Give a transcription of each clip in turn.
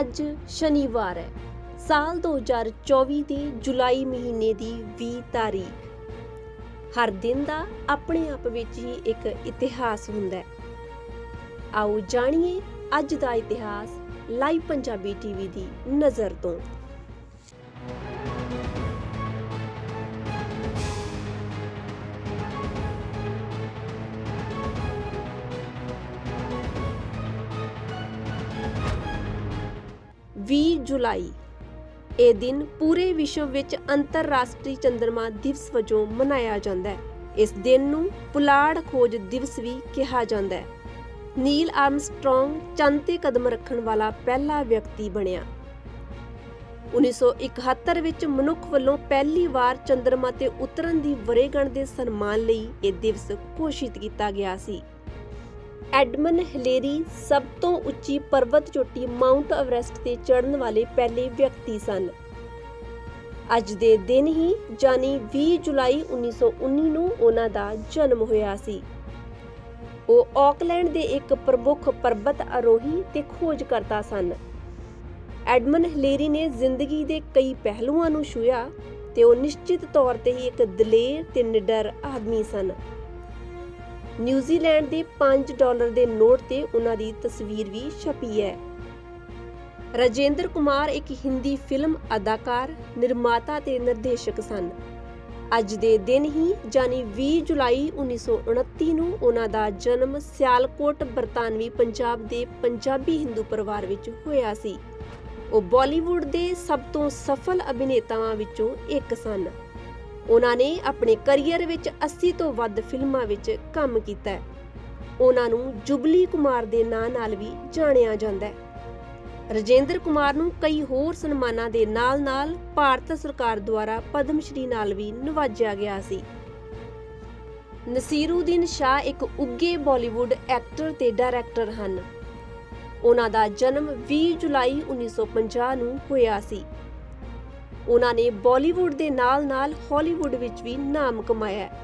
ਅੱਜ ਸ਼ਨੀਵਾਰ ਹੈ। ਸਾਲ 2024 ਦੇ ਜੁਲਾਈ ਮਹੀਨੇ ਦੀ 20 ਤਾਰੀਖ। ਹਰ ਦਿਨ ਦਾ ਆਪਣੇ ਆਪ ਵਿੱਚ ਹੀ ਇੱਕ ਇਤਿਹਾਸ ਹੁੰਦਾ ਹੈ। ਆਓ ਜਾਣੀਏ ਅੱਜ ਦਾ ਇਤਿਹਾਸ ਲਾਈਵ ਪੰਜਾਬੀ ਟੀਵੀ ਦੀ ਨਜ਼ਰ ਤੋਂ। ਵੀਹ ਜੁਲਾਈ, ਇਹ ਦਿਨ ਪੂਰੇ ਵਿਸ਼ਵ ਵਿੱਚ ਅੰਤਰਰਾਸ਼ਟਰੀ ਚੰਦਰਮਾ ਦਿਵਸ ਵਜੋਂ ਮਨਾਇਆ ਜਾਂਦਾ ਹੈ। ਇਸ ਦਿਨ ਨੂੰ ਪੁਲਾੜ ਖੋਜ ਦਿਵਸ ਵੀ ਕਿਹਾ ਜਾਂਦਾ ਹੈ। ਨੀਲ ਆਰਮਸਟ੍ਰੋਂਗ ਚੰਦ ਤੇ ਕਦਮ ਰੱਖਣ ਵਾਲਾ ਪਹਿਲਾ ਵਿਅਕਤੀ ਬਣਿਆ। 1971 ਵਿੱਚ ਮਨੁੱਖ ਵੱਲੋਂ ਪਹਿਲੀ ਵਾਰ ਚੰਦਰਮਾ ਤੇ ਉਤਰਨ ਦੀ ਵਰੇਗੰਢ ਦੇ ਸਨਮਾਨ ਲਈ ਇਹ ਦਿਵਸ ਘੋਸ਼ਿਤ ਕੀਤਾ ਗਿਆ ਸੀ। ਐਡਮਨ ਹਲੇਰੀ ਸਭ ਤੋਂ ਉੱਚੀ ਪਰਬਤ ਚੋਟੀ ਮਾਊਂਟ ਐਵਰੈਸਟ ਤੇ ਚੜ੍ਹਨ ਵਾਲੇ ਪਹਿਲੇ ਵਿਅਕਤੀ ਸਨ। ਅੱਜ ਦੇ ਦਿਨ ਹੀ ਜਾਨੀ 20 ਜੁਲਾਈ 1919 ਨੂੰ ਉਹਨਾਂ ਦਾ ਜਨਮ ਹੋਇਆ ਸੀ। ਉਹ ਆਕਲੈਂਡ ਦੇ ਇੱਕ ਪ੍ਰਮੁੱਖ ਪਰਬਤ ਆਰੋਹੀ ਤੇ ਖੋਜਕਰਤਾ ਸਨ। ਐਡਮਨ ਹਲੇਰੀ ਨੇ ਜ਼ਿੰਦਗੀ ਦੇ ਕਈ ਪਹਿਲੂਆਂ ਨੂੰ ਛੂਹਿਆ ਤੇ ਉਹ ਨਿਸ਼ਚਿਤ ਤੌਰ ਤੇ ਹੀ ਇੱਕ ਦਲੇਰ ਤੇ ਨਿਡਰ ਆਦਮੀ ਸਨ। ਨਿਊਜ਼ੀਲੈਂਡ ਦੇ 5 ਡਾਲਰ ਦੇ ਨੋਟ ਤੇ ਉਹਨਾਂ ਦੀ ਤਸਵੀਰ ਵੀ ਛਪੀ ਹੈ। ਰਾਜੇਂਦਰ ਕੁਮਾਰ ਇੱਕ ਹਿੰਦੀ ਫਿਲਮ ਅਦਾਕਾਰ, ਨਿਰਮਾਤਾ ਤੇ ਨਿਰਦੇਸ਼ਕ ਸਨ। ਅੱਜ ਦੇ ਦਿਨ ਹੀ ਜਾਨੀ 20 ਜੁਲਾਈ 1929 ਨੂੰ ਉਹਨਾਂ ਦਾ ਜਨਮ ਸਿਆਲਕੋਟ, ਬਰਤਾਨਵੀ ਪੰਜਾਬ ਦੇ ਪੰਜਾਬੀ ਹਿੰਦੂ ਪਰਿਵਾਰ ਵਿੱਚ ਹੋਇਆ ਸੀ। ਉਹ ਬਾਲੀਵੁੱਡ ਦੇ ਸਭ ਤੋਂ ਸਫਲ ਅਭਿਨੇਤਾਵਾਂ ਵਿੱਚੋਂ ਇੱਕ ਸਨ। ਉਹਨਾਂ ਨੇ ਆਪਣੇ ਕੈਰੀਅਰ ਵਿੱਚ 80 ਤੋਂ ਵੱਧ ਫਿਲਮਾਂ ਵਿੱਚ ਕੰਮ ਕੀਤਾ ਹੈ। ਉਹਨਾਂ ਨੂੰ ਜੁਬਲੀ ਕੁਮਾਰ ਦੇ ਨਾਂ ਨਾਲ ਵੀ ਜਾਣਿਆ ਜਾਂਦਾ ਹੈ। ਰਜੇਂਦਰ ਕੁਮਾਰ ਨੂੰ ਕਈ ਹੋਰ ਸਨਮਾਨਾਂ ਦੇ ਨਾਲ-ਨਾਲ ਭਾਰਤ ਸਰਕਾਰ ਦੁਆਰਾ ਪਦਮ ਸ਼੍ਰੀ ਨਾਲ ਵੀ ਨਿਵਾਜਿਆ ਗਿਆ ਸੀ। ਨਸੀਰੂਦੀਨ ਸ਼ਾਹ ਇੱਕ ਉੱਗੇ ਬਾਲੀਵੁੱਡ ਐਕਟਰ ਤੇ ਡਾਇਰੈਕਟਰ ਹਨ। ਉਹਨਾਂ ਦਾ ਜਨਮ 20 ਜੁਲਾਈ 1950 ਨੂੰ ਹੋਇਆ ਸੀ। ਉਹਨਾਂ ਨੇ ਬਾਲੀਵੁੱਡ ਦੇ ਨਾਲ-ਨਾਲ ਹਾਲੀਵੁੱਡ ਵਿੱਚ ਵੀ ਨਾਮ ਕਮਾਇਆ ਹੈ।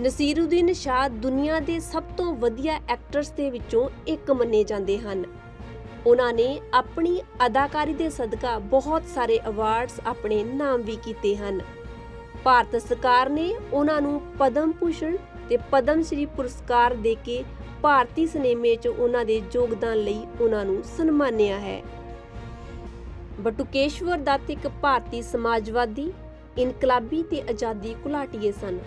ਨਸੀਰੂਦੀਨ ਸ਼ਾਹ ਦੁਨੀਆ ਦੇ ਸਭ ਤੋਂ ਵਧੀਆ ਐਕਟਰਸ ਦੇ ਵਿੱਚੋਂ ਇੱਕ ਮੰਨੇ ਜਾਂਦੇ ਹਨ। ਉਹਨਾਂ ਨੇ ਆਪਣੀ ਅਦਾਕਾਰੀ ਦੇ ਸਦਕਾ ਬਹੁਤ ਸਾਰੇ ਅਵਾਰਡਸ ਆਪਣੇ ਨਾਮ ਵੀ ਕੀਤੇ ਹਨ। ਭਾਰਤ ਸਰਕਾਰ ਨੇ ਉਹਨਾਂ ਨੂੰ ਪਦਮ ਭੂਸ਼ਣ ਤੇ ਪਦਮ ਸ਼੍ਰੀ ਪੁਰਸਕਾਰ ਦੇ ਕੇ ਭਾਰਤੀ ਸਿਨੇਮੇ 'ਚ ਉਹਨਾਂ ਦੇ ਯੋਗਦਾਨ ਲਈ ਉਹਨਾਂ ਨੂੰ ਸਨਮਾਨਿਆ ਹੈ। ਬਟੁਕੇਸ਼ਵਰ ਦੱਤ ਇੱਕ ਭਾਰਤੀ ਸਮਾਜਵਾਦੀ, ਇਨਕਲਾਬੀ ਤੇ ਆਜ਼ਾਦੀ ਘੁਲਾਟੀਏ ਸਨ।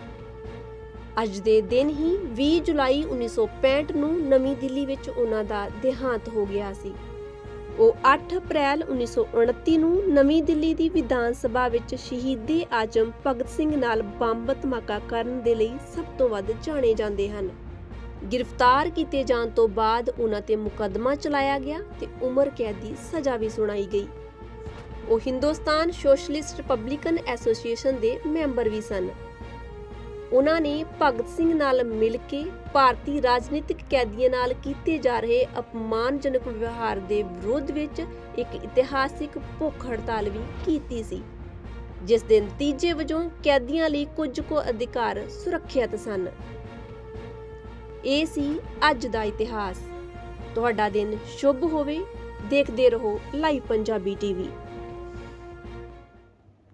ਅੱਜ ਦੇ ਦਿਨ ਹੀ 20 ਜੁਲਾਈ 1965 ਨੂੰ ਨਵੀਂ ਦਿੱਲੀ ਵਿੱਚ ਉਹਨਾਂ ਦਾ ਦੇਹਾਂਤ ਹੋ ਗਿਆ ਸੀ। ਉਹ 8 ਅਪ੍ਰੈਲ 1929 ਨੂੰ ਨਵੀਂ ਦਿੱਲੀ ਦੀ ਵਿਧਾਨ ਸਭਾ ਵਿੱਚ ਸ਼ਹੀਦੇ ਆਜਮ ਭਗਤ ਸਿੰਘ ਨਾਲ ਬੰਬ ਧਮਾਕਾ ਕਰਨ ਦੇ ਲਈ ਸਭ ਤੋਂ ਵੱਧ ਜਾਣੇ ਜਾਂਦੇ ਹਨ। ਗ੍ਰਿਫਤਾਰ ਕੀਤੇ ਜਾਣ ਤੋਂ ਬਾਅਦ ਉਹਨਾਂ ਤੇ ਮੁਕੱਦਮਾ ਚਲਾਇਆ ਗਿਆ ਤੇ ਉਮਰ ਕੈਦ ਦੀ ਸਜ਼ਾ ਵੀ ਸੁਣਾਈ ਗਈ। ਉਹ ਹਿੰਦੁਸਤਾਨ ਸੋਸ਼ਲਿਸਟ ਰਿਪਬਲਿਕਨ ਐਸੋਸੀਏਸ਼ਨ ਦੇ ਮੈਂਬਰ ਵੀ ਸਨ। ਉਹਨਾਂ ਨੇ ਭਗਤ ਸਿੰਘ ਨਾਲ ਮਿਲ ਕੇ ਭਾਰਤੀ ਰਾਜਨੀਤਿਕ ਕੈਦੀਆਂ ਨਾਲ ਕੀਤੇ ਜਾ ਰਹੇ ਅਪਮਾਨਜਨਕ ਵਿਵਹਾਰ ਦੇ ਵਿਰੋਧ ਵਿੱਚ ਇੱਕ ਇਤਿਹਾਸਿਕ ਭੁੱਖ ਹੜਤਾਲ ਵੀ ਕੀਤੀ ਸੀ, ਜਿਸ ਦੇ ਨਤੀਜੇ ਵਜੋਂ ਕੈਦੀਆਂ ਲਈ ਕੁਝ ਕੁ ਅਧਿਕਾਰ ਸੁਰੱਖਿਅਤ ਸਨ। ਇਹ ਸੀ ਅੱਜ ਦਾ ਇਤਿਹਾਸ। ਤੁਹਾਡਾ ਦਿਨ ਸ਼ੁਭ ਹੋਵੇ। ਦੇਖਦੇ ਰਹੋ live Punjabi TV.